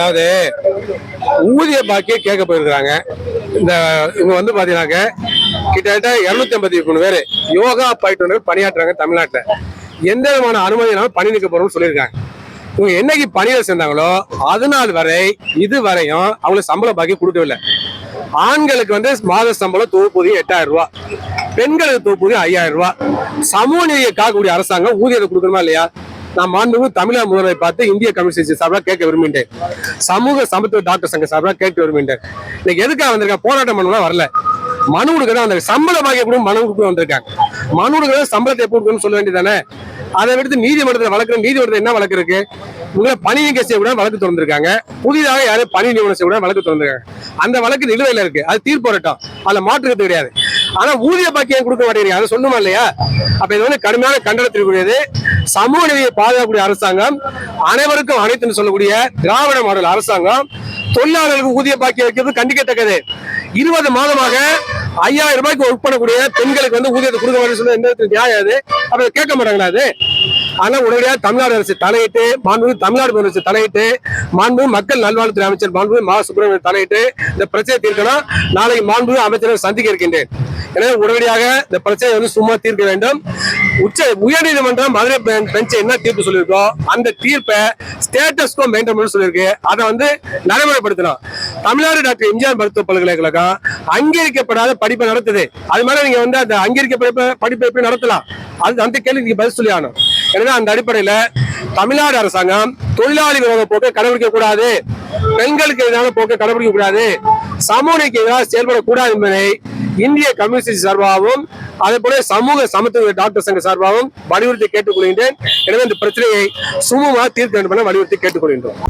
அதாவது ஊதிய பாக்கிய கேட்க போயிருக்கிறாங்க. இந்த இவங்க வந்து பாத்தீங்கன்னாக்க கிட்டத்தட்ட இருநூத்தி ஐம்பத்தி மூணு பேர் யோகா பயிற்றுநர்கள் பணியாற்றுறாங்க தமிழ்நாட்டில். எந்த விதமான அனுமதி இல்லாமல் பணி நிற்க போறோம்னு சொல்லியிருக்காங்க. இவங்க என்னைக்கு பணியில் சேர்ந்தாங்களோ அது நாள் வரை இது வரையும் அவங்களுக்கு சம்பளம் பாக்கியம் கொடுக்கவில்லை. ஆண்களுக்கு வந்து மாத சம்பளம் தொகுப்பூதியம் எட்டாயிரம் ரூபாய் பெண்களுக்கு தொகுப்பூதியம் ஐயாயிரம் ரூபா. சமூக நீதியை காக்கக்கூடிய அரசாங்கம் ஊதியத்தை கொடுக்கணுமா இல்லையா? நான் மாண்புமிகு தமிழக முதல்வரை பார்த்து இந்திய கம்யூனிஸ்ட் சார்பாக கேட்க விரும்புகின்றேன். சமூக சமத்துவ டாக்டர் சங்க சார்பாக கேட்க விரும்புகின்றேன். இன்னைக்கு எதுக்காக வந்திருக்கேன் போராட்டம் பண்ணலாம் வரல. மனு கொடுக்க தான் வந்திருக்காங்க. சம்பள பாக்கிய கூட மனு கொடுக்க வந்திருக்காங்க. மனு கொடுக்க சம்பளத்தை எப்போ கொடுக்கணும்னு சொல்ல வேண்டியதானே அதை விடுத்து நீதிமன்றத்தில் வழக்கு நீதிமன்றத்தில் என்ன வழக்கு இருக்கு? உங்களை பணி நீக்கம் செய்ய கூட வழக்கு திறந்திருக்காங்க. புதிதாக யாரும் பணி நியமனம் செய்ய விட வழக்கு திறந்திருக்காங்க. அந்த வழக்கு நிலுவையில் இருக்கு. அது தீர்ப்பு வரட்டும். அதுல மாற்றுறது கிடையாது. ஆனா ஊதிய பாக்கியம் கொடுக்க மாட்டேங்கிறீங்க. அதை சொல்லுமா இல்லையா? அப்ப இது வந்து கடுமையான கண்டனத்திற்குரியது. சமூக நீதியை பாதுகாக்கக்கூடிய அரசாங்கம் அனைவருக்கும் அனைத்துன்னு சொல்லக்கூடிய திராவிட மாடல் அரசாங்கம் தொழிலாளர்களுக்கு ஊதிய பாக்கியம் வைக்கிறது கண்டிக்கத்தக்கது. இருபது மாதமாக ஐயாயிரம் ரூபாய்க்கு ஒர்க் பண்ணக்கூடிய பெண்களுக்கு வந்து ஊதியத்தை கொடுக்க மாட்டேன்னு சொல்லி எந்த நியாயம் அது? அப்ப கேட்க மாட்டாங்களா அது? ஆனா உடனடியாக தமிழ்நாடு அரசு தலையிட்டு மாண்புமிகு தமிழ்நாடு முதலமைச்சர் அரசு தலையிட்டு மாண்பு மக்கள் நல்வாழ்வுத்துறை அமைச்சர் மாண்புமிகு மா. சுப்பிரமணியன் தலையிட்டு இந்த பிரச்சனை தீர்க்கணும். நாளைக்கு மாண்புமிகு அமைச்சரை சந்திக்க இருக்கின்றேன். எனவே உடனடியாக இந்த பிரச்சனையை வந்து சும்மா தீர்க்க வேண்டும். உச்ச உயர்நீதிமன்றம் மதுரை பெஞ்ச் என்ன தீர்ப்பு சொல்லியிருக்கோ அந்த தீர்ப்பை ஸ்டேட்டஸ்கோ மெயின்டைன் பண்ண சொல்லியிருக்கு. அதை வந்து நடைமுறைப்படுத்தணும். தமிழ்நாடு டாக்டர் எம்ஜிஆர் மருத்துவ பல்கலைக்கழகம் அங்கீகரிக்கப்படாத படிப்பை நடத்துது. அது மாதிரி நீங்க வந்து அந்த அங்கீகரிக்கப்பட்ட படிப்பை எப்படி நடத்தலாம்? அது அந்த கேள்விக்கு பதில் சொல்லி ஆகணும். எனவே அந்த அடிப்படையில தமிழ்நாடு அரசாங்கம் தொழிலாளி விரோத போக்கை கடைபிடிக்க கூடாது. பெண்களுக்கு எதிரான போக்கை கடைபிடிக்க கூடாது. சமூகக்கு எதிராக செயல்படக்கூடாது என்பதை இந்திய கம்யூனிஸ்ட் சார்பாகவும் அதே போல சமூக சமத்துவ டாக்டர் சங்க சார்பாகவும் வலியுறுத்தி கேட்டுக்கொள்கின்றேன். எனவே இந்த பிரச்சனையை சுமூகமாக தீர்க்க வேண்டும் என வலியுறுத்தி கேட்டுக்கொள்கின்றோம்.